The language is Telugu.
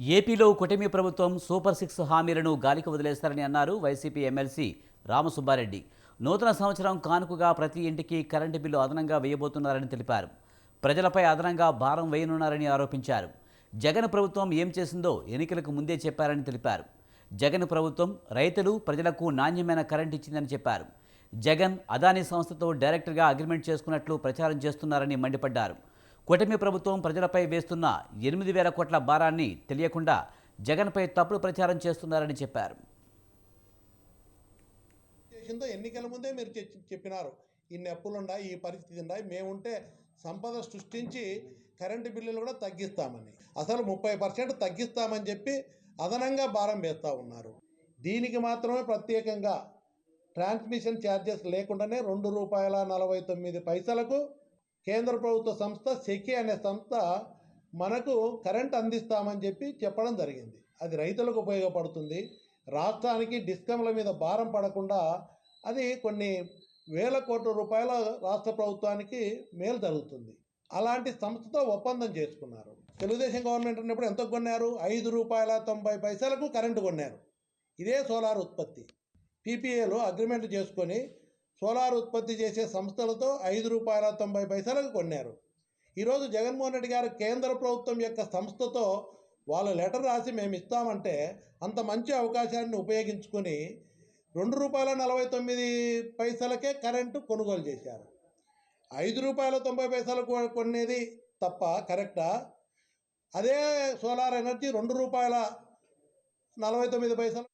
ఏపీలో కూటమి ప్రభుత్వం సూపర్ సిక్స్ హామీలను గాలికి వదిలేస్తారని అన్నారు వైసీపీ ఎమ్మెల్సీ రామసుబ్బారెడ్డి. నూతన సంవత్సరం కానుకగా ప్రతి ఇంటికి కరెంటు బిల్లు అదనంగా వేయబోతున్నారని తెలిపారు. ప్రజలపై అదనంగా భారం వేయనున్నారని ఆరోపించారు. జగన్ ప్రభుత్వం ఏం చేసిందో ఎన్నికలకు ముందే చెప్పారని తెలిపారు. జగన్ ప్రభుత్వం రైతులు ప్రజలకు నాణ్యమైన కరెంట్ ఇచ్చిందని చెప్పారు. జగన్ అదానీ సంస్థతో డైరెక్టర్గా అగ్రిమెంట్ చేసుకున్నట్లు ప్రచారం చేస్తున్నారని మండిపడ్డారు. కూటమి ప్రభుత్వం ప్రజలపై వేస్తున్న ఎనిమిది వేల కోట్ల భారాన్ని తెలియకుండా జగన్పై తప్పుడు ప్రచారం చేస్తున్నారని చెప్పారు. ఎన్నికల ముందే మీరు చె- చెప్పినారు. ఇన్ని అప్పులు ఈ పరిస్థితి ఉన్నాయి మేముంటే సంపద సృష్టించి కరెంటు బిల్లులు కూడా తగ్గిస్తామని. అసలు ముప్పై పర్సెంట్ తగ్గిస్తామని చెప్పి అదనంగా భారం వేస్తూ ఉన్నారు. దీనికి మాత్రమే ప్రత్యేకంగా ట్రాన్స్మిషన్ ఛార్జెస్ లేకుండానే రెండు రూపాయల నలభై తొమ్మిది పైసలకు కేంద్ర ప్రభుత్వ సంస్థ సెకి అనే సంస్థ మనకు కరెంట్ అందిస్తామని చెప్పి చెప్పడం జరిగింది. అది రైతులకు ఉపయోగపడుతుంది. రాష్ట్రానికి డిస్కంల మీద భారం పడకుండా అది కొన్ని వేల కోట్ల రూపాయల రాష్ట్ర ప్రభుత్వానికి మేలు జరుగుతుంది. అలాంటి సంస్థతో ఒప్పందం చేసుకున్నారు. తెలుగుదేశం గవర్నమెంట్ ఉన్నప్పుడు ఎంత కొన్నారు? ఐదు రూపాయల తొంభై పైసలకు కరెంటు కొన్నారు. ఇదే సోలార్ ఉత్పత్తి. పీపీఏలో అగ్రిమెంట్ చేసుకొని సోలార్ ఉత్పత్తి చేసే సంస్థలతో ఐదు రూపాయల తొంభై పైసలకు కొన్నారు. ఈరోజు జగన్మోహన్ రెడ్డి గారు కేంద్ర ప్రభుత్వం యొక్క సంస్థతో వాళ్ళ లెటర్ రాసి మేము ఇస్తామంటే అంత మంచి అవకాశాన్ని ఉపయోగించుకొని రెండు రూపాయల నలభై తొమ్మిది పైసలకే కరెంటు కొనుగోలు చేశారు. ఐదు రూపాయల తొంభై పైసలు కొనేది తప్ప కరెక్టా? అదే సోలార్ ఎనర్జీ రెండు రూపాయల నలభై తొమ్మిది పైసలు